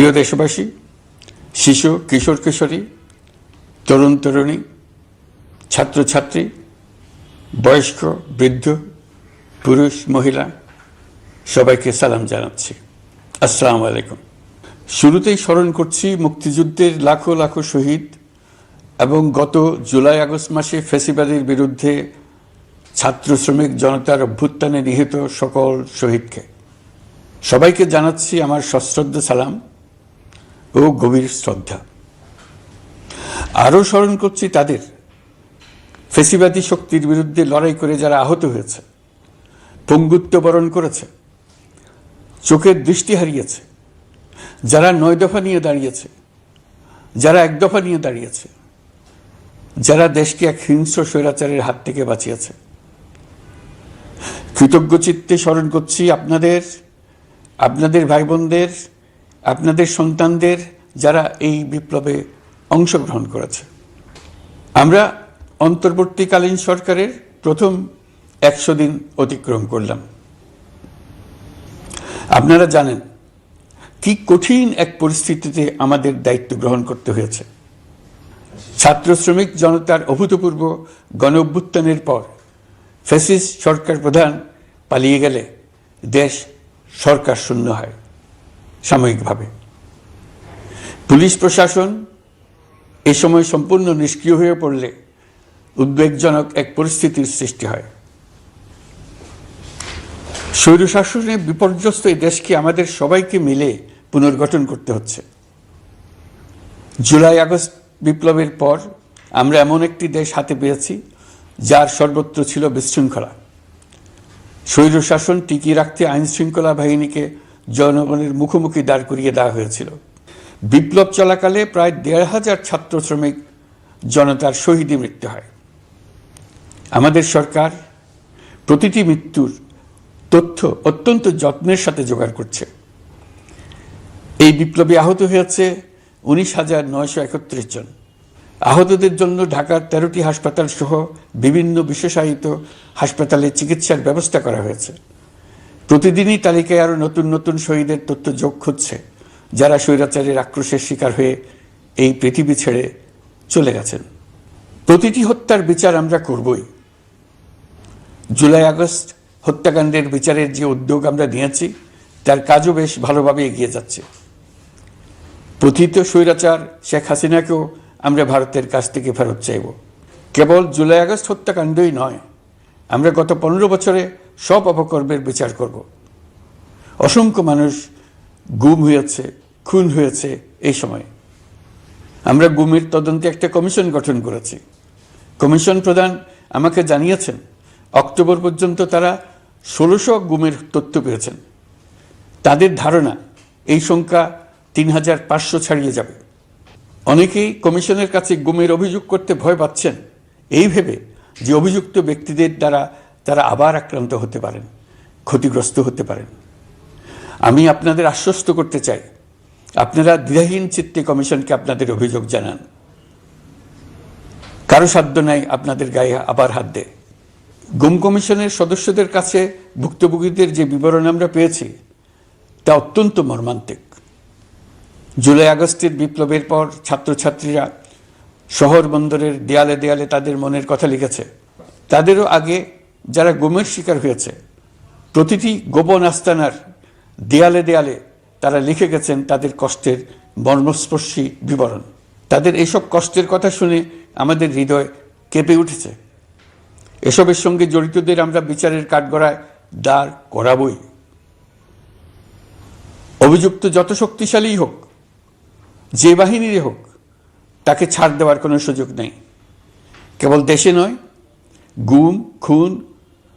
প্রিয় দেশবাসী, শিশু, কিশোর, কিশোরী, তরুণ, তরুণী, ছাত্রছাত্রী, বয়স্ক, বৃদ্ধ, পুরুষ, মহিলা, সবাইকে সালাম জানাচ্ছি। আসসালামু আলাইকুম। শুরুতেই স্মরণ করছি মুক্তিযুদ্ধের লাখো লাখো শহীদ এবং গত জুলাই, আগস্ট মাসে ফেসিবাদের বিরুদ্ধে ছাত্র শ্রমিক জনতার অভ্যুত্থানে নিহত সকল শহীদকে। সবাইকে জানাচ্ছি আমার সশ্রদ্ধ সালাম। ও গভীর শ্রদ্ধা। আরও স্মরণ করছি তাদের ফেসিবাদী শক্তির বিরুদ্ধে লড়াই করে যারা আহত হয়েছে, পঙ্গুত্ব বরণ করেছে, চোখের দৃষ্টি হারিয়েছে, যারা নয় দফা নিয়ে দাঁড়িয়েছে, যারা এক দফা নিয়ে দাঁড়িয়েছে, যারা দেশকে এক হিংস্র স্বৈরাচারের হাত থেকে বাঁচিয়েছে। কৃতজ্ঞ চিত্তে স্মরণ করছি আপনাদের আপনাদের ভাই বোনদের আপনাদের সন্তানদের যারা এই বিপ্লবে অংশগ্রহণ করেছে। আমরা অন্তর্বর্তীকালীন সরকারের প্রথম একশো দিন অতিক্রম করলাম। আপনারা জানেন কি কঠিন এক পরিস্থিতিতে আমাদের দায়িত্ব গ্রহণ করতে হয়েছে। ছাত্র শ্রমিক জনতার অভূতপূর্ব গণ অভ্যুত্থানের পর ফ্যাসিস সরকার প্রধান পালিয়ে গেলে দেশ সরকার শূন্য হয়। সাময়িকভাবে। পুলিশ প্রশাসন এ সময় সম্পূর্ণ নিষ্ক্রিয় হয়ে পড়লে উদ্বেগজনক এক পরিস্থিতির সৃষ্টি হয়। স্বৈরশাসনে বিপর্যস্ত এই দেশকে আমাদের সবাইকে মিলে পুনর্গঠন করতে হচ্ছে। জুলাই আগস্ট বিপ্লবের পর আমরা এমন একটি দেশ হাতে পেয়েছি, যার সর্বত্র ছিল বিশৃঙ্খলা। স্বৈরশাসন টিকিয়ে রাখতে আইন শৃঙ্খলা বাহিনীকে জনগণের মুখোমুখি দাঁড় করিয়ে দেওয়া হয়েছিল। বিপ্লব চলাকালে প্রায় দেড় হাজার ছাত্র শ্রমিক জনতার শহীদে মৃত্যু হয়। আমাদের সরকার প্রতিটি মৃত্যুর তথ্য অত্যন্ত যত্নের সাথে জোগাড় করছে। এই বিপ্লবে আহত হয়েছে উনিশ হাজার নয়শো একত্রিশ জন। আহতদের জন্য ঢাকার তেরোটি হাসপাতাল সহ বিভিন্ন বিশেষায়িত হাসপাতালে চিকিৎসার ব্যবস্থা করা হয়েছে। প্রতিদিনই তালিকায় আরও নতুন নতুন শহীদের তথ্য যোগ হচ্ছে, যারা স্বৈরাচারের আক্রোশের শিকার হয়ে এই পৃথিবী ছেড়ে চলে গেছেন। প্রতিটি হত্যার বিচার আমরা করবই। জুলাই আগস্ট হত্যাকাণ্ডের বিচারের যে উদ্যোগ আমরা নিয়েছি, তার কাজও বেশ ভালোভাবে এগিয়ে যাচ্ছে। প্রথিত স্বৈরাচার শেখ হাসিনাকেও আমরা ভারতের কাছ থেকে ফেরত চাইব। কেবল জুলাই আগস্ট হত্যাকাণ্ডই নয়, আমরা গত পনেরো বছরে সব অপকর্মের বিচার করব। অসংখ্য মানুষ গুম হয়েছে, খুন হয়েছে এই সময়। আমরা গুমের তদন্তে একটা কমিশন গঠন করেছি। কমিশন প্রধান আমাকে জানিয়েছেন, অক্টোবর পর্যন্ত তারা ষোলোশো গুমের তথ্য পেয়েছেন। তাদের ধারণা এই সংখ্যা তিন হাজার পাঁচশো ছাড়িয়ে যাবে। অনেকেই কমিশনের কাছে গুমের অভিযোগ করতে ভয় পাচ্ছেন। এই ভেবে যে অভিযুক্ত ব্যক্তিদের দ্বারা তারা আবার আক্রান্ত হতে পারেন, ক্ষতিগ্রস্ত হতে পারেন। আমি আপনাদের আশ্বস্ত করতে চাই, আপনারা দ্বিধাহীন চিত্তে কমিশনকে আপনাদের অভিযোগ জানান। কারও সাধ্য নাই আপনাদের গায়ে আবার হাত দেয়। গুম কমিশনের সদস্যদের কাছে ভুক্তভোগীদের যে বিবরণ আমরা পেয়েছি, তা অত্যন্ত মর্মান্তিক। জুলাই আগস্টের বিপ্লবের পর ছাত্রছাত্রীরা শহর বন্দরের দেয়ালে দেয়ালে তাদের মনের কথা লিখেছে। তাদেরও আগে যারা গুমের শিকার হয়েছে, প্রতিটি গোপন আস্তানার দেয়ালে দেয়ালে তারা লিখে গেছেন তাদের কষ্টের মর্মস্পর্শী বিবরণ। তাদের এইসব কষ্টের কথা শুনে আমাদের হৃদয় কেঁপে উঠেছে। এসবের সঙ্গে জড়িতদের আমরা বিচারের কাঠগড়ায় দাঁড় করাবই। অভিযুক্ত যত শক্তিশালী হোক, যে বাহিনীরই হোক, তাকে ছাড় দেওয়ার কোনো সুযোগ নেই। কেবল দেশে নয়, গুম, খুন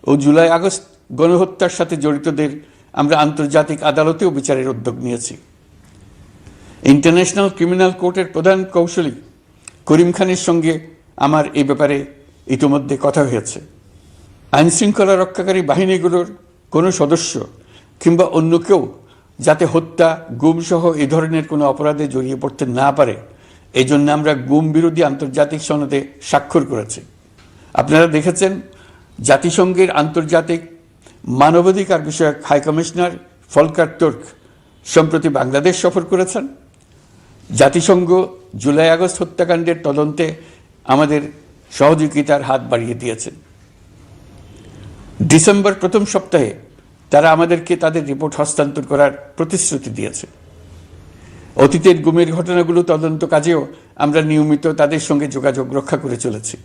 ও জুলাই আগস্ট গণহত্যার সাথে জড়িতদের আমরা আন্তর্জাতিক আদালতেও বিচারের উদ্যোগ নিয়েছি। ইন্টারন্যাশনাল ক্রিমিনাল কোর্টের প্রধান কৌশলী করিম খানের সঙ্গে আমার এই ব্যাপারে ইতিমধ্যে কথা হয়েছে। আইন শৃঙ্খলা রক্ষাকারী বাহিনীগুলোর কোনো সদস্য কিংবা অন্য কেউ যাতে হত্যা, গুমসহ এ ধরনের কোনো অপরাধে জড়িয়ে পড়তে না পারে এই জন্য আমরা গুম বিরোধী আন্তর্জাতিক সনদে স্বাক্ষর করেছি। আপনারা দেখেছেন জাতিসংঘের আন্তর্জাতিক মানবাধিকার বিষয়ক হাই কমিশনার ফলকার তুর্ক সম্প্রতি বাংলাদেশ সফর করেছেন। জাতিসংঘ জুলাই আগস্ট হত্যাকাণ্ডের তদন্তে আমাদের সহযোগিতার হাত বাড়িয়ে দিয়েছেন। ডিসেম্বর প্রথম সপ্তাহে তারা আমাদেরকে তাদের রিপোর্ট হস্তান্তর করার প্রতিশ্রুতি দিয়েছে। অতীতের গুমের ঘটনাগুলো তদন্ত কাজেও আমরা নিয়মিত তাদের সঙ্গে যোগাযোগ রক্ষা করে চলেছি।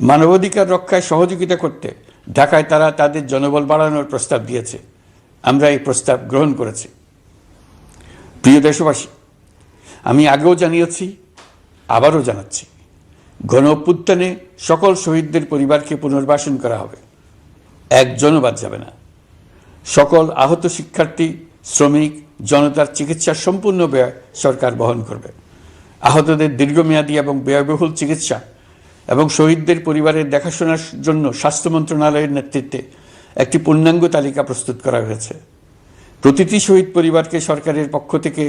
মানবাধিকার রক্ষায় সহযোগিতা করতে ঢাকায় তারা তাদের জনবল বাড়ানোর প্রস্তাব দিয়েছে। আমরা এই প্রস্তাব গ্রহণ করেছি। প্রিয় দেশবাসী, আমি আগেও জানিয়েছি, আবারও জানাচ্ছি, গণ অভ্যুত্থানে সকল শহীদদের পরিবারকে পুনর্বাসন করা হবে। একজনও বাদ যাবে না। সকল আহত শিক্ষার্থী, শ্রমিক, জনতার চিকিৎসার সম্পূর্ণ ব্যয় সরকার বহন করবে। আহতদের দীর্ঘমেয়াদী এবং ব্যয়বহুল চিকিৎসা এবং শহীদদের পরিবারের দেখাশোনার জন্য স্বাস্থ্য মন্ত্রণালয়ের নেতৃত্বে একটি পূর্ণাঙ্গ তালিকা প্রস্তুত করা হয়েছে। প্রতিটি শহীদ পরিবারকে সরকারের পক্ষ থেকে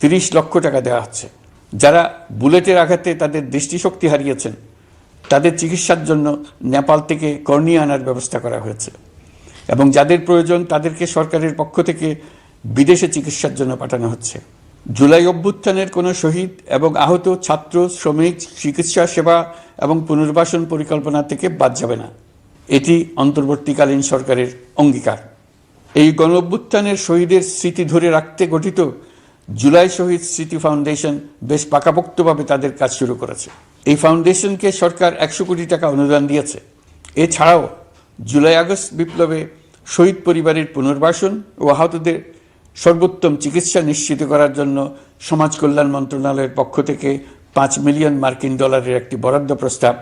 তিরিশ লক্ষ টাকা দেওয়া হচ্ছে। যারা বুলেটের আঘাতে তাদের দৃষ্টিশক্তি হারিয়েছেন, তাদের চিকিৎসার জন্য নেপাল থেকে কর্নিয়া আনার ব্যবস্থা করা হয়েছে এবং যাদের প্রয়োজন তাদেরকে সরকারের পক্ষ থেকে বিদেশে চিকিৎসার জন্য পাঠানো হচ্ছে। জুলাই অভ্যুত্থানের কোনো শহীদ এবং আহত ছাত্র, শ্রমিক, চিকিৎসা সেবা এবং পুনর্বাসন পরিকল্পনা থেকে বাদ যাবে না। এটি অন্তর্বর্তীকালীন সরকারের অঙ্গীকার। এই গণ অভ্যুত্থানের শহীদের স্মৃতি ধরে রাখতে গঠিত জুলাই শহীদ স্মৃতি ফাউন্ডেশন বেশ পাকাপোক্তভাবে তাদের কাজ শুরু করেছে। এই ফাউন্ডেশনকে সরকার একশো কোটি টাকা অনুদান দিয়েছে। এছাড়াও জুলাই আগস্ট বিপ্লবে শহীদ পরিবারের পুনর্বাসন ও আহতদের সর্বোত্তম চিকিৎসা নিশ্চিত করার জন্য সমাজ কল্যাণ মন্ত্রণালয়ের পক্ষ থেকে পাঁচ মিলিয়ন মার্কিন ডলারের একটি বরাদ্দ প্রস্তাব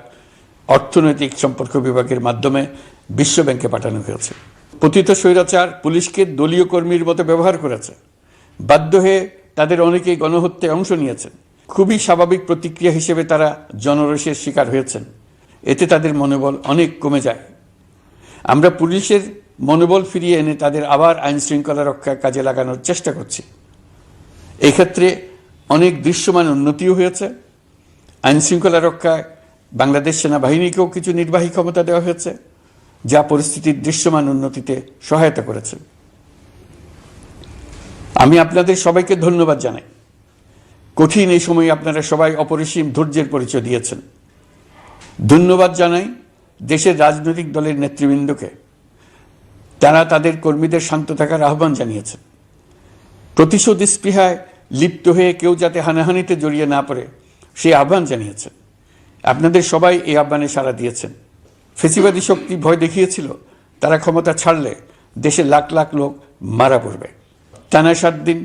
অর্থনৈতিক সম্পর্ক বিভাগের মাধ্যমে বিশ্ব ব্যাংকে পাঠানো হয়েছে। পতিত স্বৈরাচার পুলিশকে দলীয় কর্মীর মতো ব্যবহার করেছে। বাধ্য হয়ে তাদের অনেকেই গণহত্যায় অংশ নিয়েছেন। খুবই স্বাভাবিক প্রতিক্রিয়া হিসেবে তারা জনরোষের শিকার হয়েছেন। এতে তাদের মনোবল অনেক কমে যায়। আমরা পুলিশের মনোবল ফিরিয়ে এনে তাদের আবার আইন শৃঙ্খলা রক্ষার কাজে লাগানোর চেষ্টা করছি। এক্ষেত্রে অনেক দৃশ্যমান উন্নতিও হয়েছে। আইন শৃঙ্খলা রক্ষায় বাংলাদেশ সেনাবাহিনীকেও কিছু নির্বাহী ক্ষমতা দেওয়া হয়েছে, যা পরিস্থিতির দৃশ্যমান উন্নতিতে সহায়তা করেছে। আমি আপনাদের সবাইকে ধন্যবাদ জানাই। কঠিন এই সময়ে আপনারা সবাই অপরিসীম ধৈর্যের পরিচয় দিয়েছেন। ধন্যবাদ জানাই দেশের রাজনৈতিক দলের নেতৃবৃন্দকে। তারা তাদের কর্মীদের শান্ত থাকার আহ্বান জানিয়েছেন প্রতিশোধ স্পৃহায় লিপ্ত হয়ে কেউ যাতে হানাহানিতে জড়িয়ে না পড়ে সেই আহ্বান জানিয়েছেন আপনাদের সবাই এই আহ্বানে সাড়া দিয়েছেন। ফেসিবাদী শক্তি ভয় দেখিয়েছিল, তারা ক্ষমতা ছাড়লে দেশে লাখ লাখ লোক মারা পড়বে। টানা সাত দিন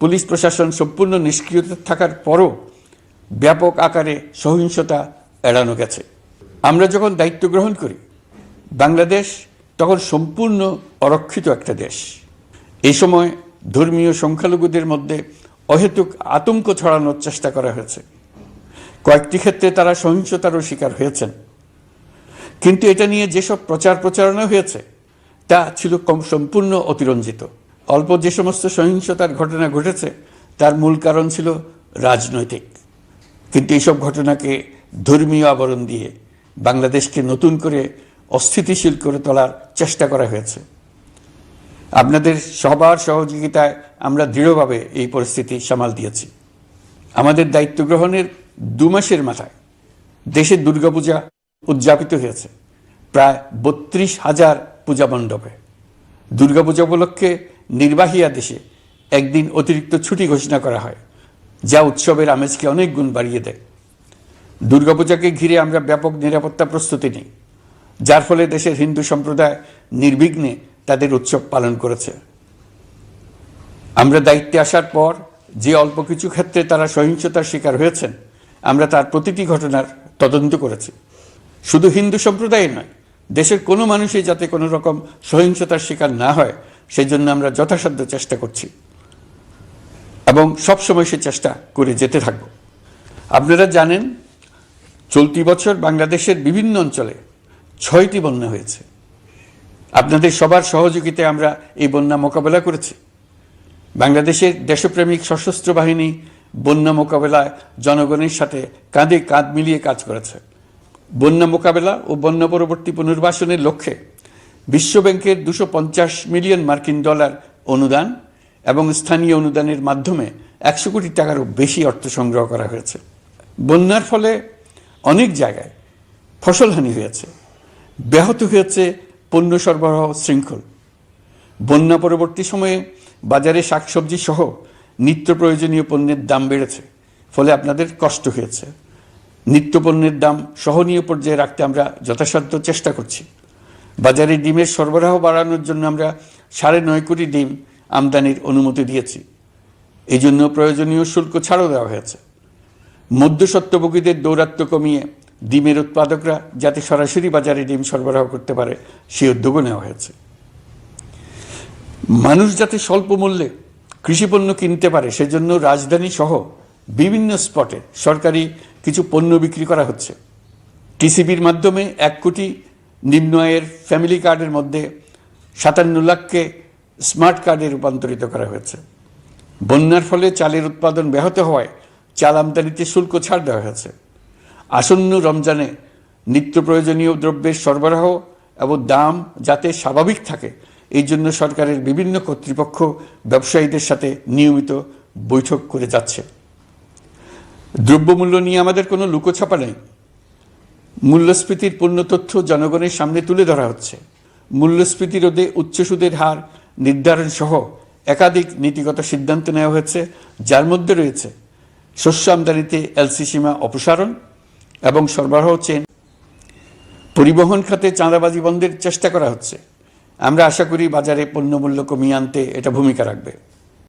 পুলিশ প্রশাসন সম্পূর্ণ নিষ্ক্রিয় থাকার পরও ব্যাপক আকারে সহিংসতা এড়ানো গেছে। আমরা যখন দায়িত্ব গ্রহণ করি, বাংলাদেশ তখন সম্পূর্ণ অরক্ষিত একটা দেশ। এই সময় ধর্মীয় সংখ্যালঘুদের মধ্যে অহেতুক আতঙ্ক ছড়ানোর চেষ্টা করা হয়েছে। কয়েকটি ক্ষেত্রে তারা সহিংসতারও শিকার হয়েছেন। কিন্তু এটা নিয়ে যেসব প্রচার প্রচারণা হয়েছে, তা ছিল কম সম্পূর্ণ অতিরঞ্জিত। অল্প যে সমস্ত সহিংসতার ঘটনা ঘটেছে, তার মূল কারণ ছিল রাজনৈতিক। কিন্তু এইসব ঘটনাকে ধর্মীয় আবরণ দিয়ে বাংলাদেশকে নতুন করে অস্থিতিশীল করে তোলার চেষ্টা করা হয়েছে। আপনাদের সবার সহযোগিতায় আমরা দৃঢ়ভাবে এই পরিস্থিতি সামাল দিয়েছি। আমাদের দায়িত্ব গ্রহণের দু মাসের মাথায় দেশের দুর্গাপূজা উদযাপিত হয়েছে। প্রায় বত্রিশ হাজার পূজা মণ্ডপে। দুর্গাপূজা উপলক্ষে নির্বাহী আদেশে একদিন অতিরিক্ত ছুটি ঘোষণা করা হয়, যা উৎসবের আমেজকে অনেক গুণ বাড়িয়ে দেয়। দুর্গাপূজাকে ঘিরে আমরা ব্যাপক নিরাপত্তা প্রস্তুতি নিই। যার ফলে দেশের হিন্দু সম্প্রদায় নির্বিঘ্নে তাদের উৎসব পালন করেছে। আমরা দায়িত্বে আসার পর যে অল্প কিছু ক্ষেত্রে তারা সহিংসতার শিকার হয়েছেন, আমরা তার প্রতিটি ঘটনার তদন্ত করেছি। শুধু হিন্দু সম্প্রদায় নয়, দেশের কোনো মানুষই যাতে কোনো রকম সহিংসতার শিকার না হয় সেই জন্য আমরা যথাসাধ্য চেষ্টা করছি। এবং সবসময় সে চেষ্টা করে যেতে থাকব। আপনারা জানেন, চলতি বছর বাংলাদেশের বিভিন্ন অঞ্চলে ছয়টি বন্যা হয়েছে। আপনাদের সবার সহযোগিতায় আমরা এই বন্যা মোকাবেলা করেছি। বাংলাদেশের দেশপ্রেমিক সশস্ত্র বাহিনী বন্যা মোকাবেলায় জনগণের সাথে কাঁধে কাঁধ মিলিয়ে কাজ করেছে। বন্যা মোকাবেলা ও বন্যা পরবর্তী পুনর্বাসনের লক্ষ্যে বিশ্বব্যাংকের দুশো পঞ্চাশ মিলিয়ন মার্কিন ডলার অনুদান এবং স্থানীয় অনুদানের মাধ্যমে একশো কোটি টাকারও বেশি অর্থ সংগ্রহ করা হয়েছে। বন্যার ফলে অনেক জায়গায় ফসলহানি হয়েছে। ব্যাহত হয়েছে পণ্য সরবরাহ শৃঙ্খল। বন্যা পরবর্তী সময়ে বাজারে শাকসবজি সহ নিত্য প্রয়োজনীয় পণ্যের দাম বেড়েছে, ফলে আপনাদের কষ্ট হয়েছে। নিত্য পণ্যের দাম সহনীয় পর্যায়ে রাখতে আমরা যথাসাধ্য চেষ্টা করছি। বাজারে ডিমের সরবরাহ বাড়ানোর জন্য আমরা সাড়ে নয় কোটি ডিম আমদানির অনুমতি দিয়েছি। এই জন্য প্রয়োজনীয় শুল্ক ছাড়ও দেওয়া হয়েছে। মধ্যস্বত্বভোগীদের দৌরাত্ম কমিয়ে ডিমের উৎপাদকরা যাতে সরাসরি বাজারে ডিম সরবরাহ করতে পারে, সেই উদ্যোগও নেওয়া হয়েছে। মানুষ যাতে স্বল্প মূল্যে কৃষিপণ্য কিনতে পারে, সেজন্য রাজধানী সহ বিভিন্ন স্পটে সরকারি কিছু পণ্য বিক্রি করা হচ্ছে। টিসিবির মাধ্যমে এক কোটি নিম্ন আয়ের ফ্যামিলি কার্ডের মধ্যে সাতান্ন লাখকে স্মার্ট কার্ডে রূপান্তরিত করা হয়েছে। বন্যার ফলে চালের উৎপাদন ব্যাহত হওয়ায় চাল আমদানিতে শুল্ক ছাড় দেওয়া হয়েছে। আসন্ন রমজানে নিত্য প্রয়োজনীয় দ্রব্যের সরবরাহ এবং দাম যাতে স্বাভাবিক থাকে, এই জন্য সরকারের বিভিন্ন কর্তৃপক্ষ ব্যবসায়ীদের সাথে নিয়মিত বৈঠক করে যাচ্ছে। দ্রব্যমূল্য নিয়ে আমাদের কোনো লুকোছাপা নেই। মূল্যস্ফীতির পূর্ণ তথ্য জনগণের সামনে তুলে ধরা হচ্ছে। মূল্যস্ফীতি রোধে উচ্চ সুদের হার নির্ধারণ সহ একাধিক নীতিগত সিদ্ধান্ত নেওয়া হয়েছে, যার মধ্যে রয়েছে শস্য আমদানিতে এলসি সীমা অপসারণ এবং সরবরাহ চেন পরিবহন খাতে চাঁদাবাজি বন্ধের চেষ্টা করা হচ্ছে। আমরা আশা করি বাজারে পণ্যমূল্য কমিয়ে আনতে এটা ভূমিকা রাখবে।